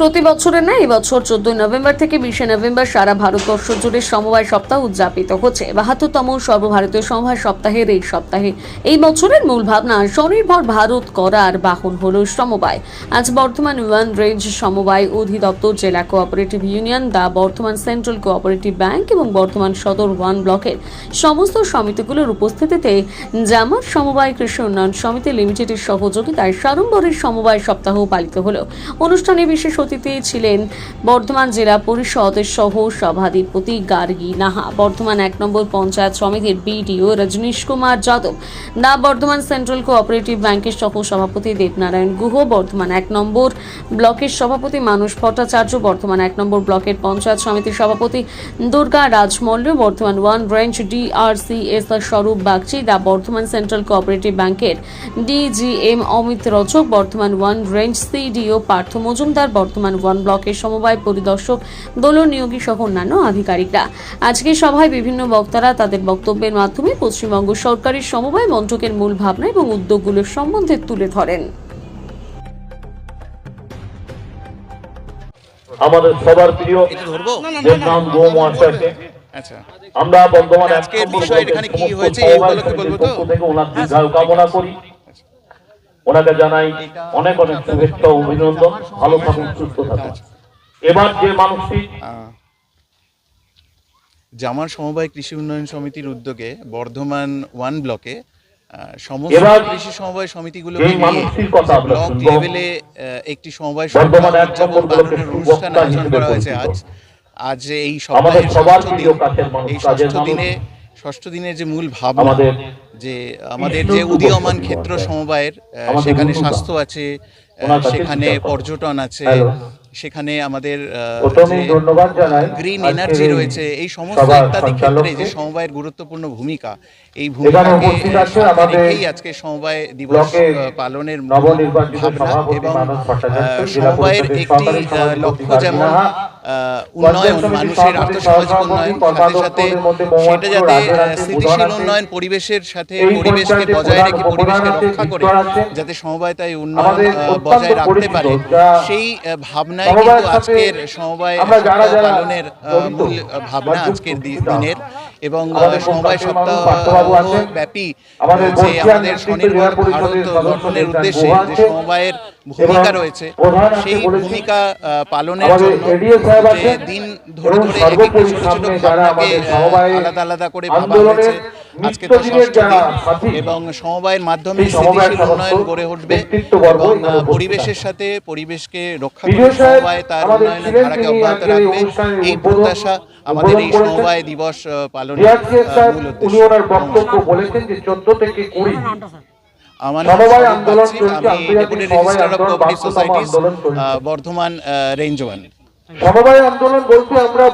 প্রতি বছরের না এবছর চোদ্দই নভেম্বর থেকে বিশে নভেম্বর সারা ভারতবর্ষ জুড়ে সমবায় সপ্তাহ উদযাপিত হচ্ছে। বাহাত্তরতম সর্বভারতীয় সমবায় সপ্তাহের এই সপ্তাহে এই বছরের মূল ভাবনা, স্বনির্ভর ভারত করার বাহন হল সমবায়। আজ বর্তমান ওয়ান রেঞ্জ সমবায় অধিদপ্তর, জেলা কোঅপারেটিভ ইউনিয়ন, দা বর্তমান সেন্ট্রাল কোঅপারেটিভ ব্যাংক এবং বর্তমান সদর ওয়ান ব্লকের সমস্ত সমিতিগুলোর উপস্থিতিতে জামাত সমবায় কৃষি উন্নয়ন সমিতি লিমিটেডের সহযোগিতায় সাড়ম্বরের সমবায় সপ্তাহ পালিত হলো। অনুষ্ঠানে বিশেষ অতিথি ছিলেন বর্ধমান জেলা পরিষদের সহ সভাধিপতি গার্গী নাহা। বর্ধমান এক নম্বর পঞ্চায়েত সমিতির BDO Rajnish Kumar Yadav. The Bardhaman central cooperative ব্যাংকের সহ সভাপতি দেবনারায়ণ গুহ। বর্ধমান এক নম্বর ব্লকের সভাপতি মানুষ ভট্টাচার্য। বর্ধমান এক নম্বর ব্লকের পঞ্চায়েত সমিতির সভাপতি Durga Rajmalla. Bardhaman one branch DRCS Swarup Bagchi. The Bardhaman central cooperative ব্যাংকের DGM Amit Rachak Bardhaman one range CDO Partha Majumdar. Bardhaman one ব্লকের সমবায় পরিদর্শক দোল নিয়োগী সহ অন্যান্য আধিকারিকরা। আজকে সভায় বিভিন্ন বক্তারা তাদের বক্তব্যের মাধ্যমে পশ্চিমবঙ্গ সরকারের সমবায় মন্ত্রকের মূল ভাবনা এবং উদ্যোগগুলোর সম্বন্ধে তুলে ধরেন। আমাদের সবার প্রিয় এটা গো মহাশয়কে আচ্ছা। আমরা বর্তমান এক আজকের বিষয় এখানে কি হয়েছে, সহবাই এগুলো বলব তো? থেকে ওনার দীর্ঘায়ু কামনা করি। ওনাকে জানাই অনেক অনেক শুভেচ্ছা অভিনন্দন। ভালো থাকুন সুস্থ থাকুন। এবার যে মানুষটি জামার সমবায় কৃষি উন্নয়ন সমিতির উদ্যোগে বর্ধমান ওয়ান ব্লকে সমস্ত কৃষি সমবায় ব্লক লেভেলে আহ, একটি সমবায় অনুষ্ঠান আয়োজন করা হয়েছে আজ। আজ এই সপ্তাহের সবার ষষ্ঠ দিন এই ষষ্ঠ দিনে ষষ্ঠ দিনের যে মূল ভাবনা আমাদের যে আমাদের যে উদীয়মান ক্ষেত্র সমবায়ের সেখানে স্বাস্থ্য আছে সেখানে পর্যটন আছে। সেখানে আমাদের গ্রিন এনার্জি রয়েছে এই সমস্ত ইত্যাদি ক্ষেত্রে যে সমবায়ের গুরুত্বপূর্ণ ভূমিকা এই ভূমিকাকে রেখেই আজকে সমবায় দিবস পালনের ভাবনা এবং সমবায়ের একটি লক্ষ্য যেমন উন্নয়ন মানুষের আর্থসামাজিক উন্নয়ন সাথে সাথে সেটা যাতে স্থিতিশীল উন্নয়ন পরিবেশের সাথে পরিবেশকে বজায় রেখে পরিবেশকে রক্ষা করে যাতে সমবায় তাই উন্নয়ন বজায় রাখতে পারে। সেই আহ, ভাবনায় কিন্তু আজকের সমবায় পালনের মূল ভাবনা আজকের দিনের এবং সমবায় সপ্তাহ। ব্যাপী যে আমাদের স্বনির্ভর ভারত গঠনের উদ্দেশ্যে যে সমবায়ের ভূমিকা রয়েছে সেই ভূমিকা পালনের জন্য যে দিন ধরে ধরে এক একটি ছোট ছোট ভাবনাকে আলাদা আলাদা করে ভাবা হয়েছে আজকে তো নিত্যদিনের ষষ্ঠ দিন এবং সমবায়ের মাধ্যমে স্থিতিশীল উন্নয়ন গড়ে উঠবে এবং পরিবেশের সাথে পরিবেশকে রক্ষা করে সমবায় তার আমাদের উন্নয়নের ধারাকে অব্যাহত এই রাখবে। এই প্রত্যাশা আমাদের এই সমবায় দিবস পালনের মূল উনি উদ্দেশ্য ওনার বক্তব্য বলেছেন যে চোদ্দ থেকে কুড়ি আমার আমি deputy registrar of cooperative societies Bardhaman range one সমবায় আন্দোলন বলতে আমরা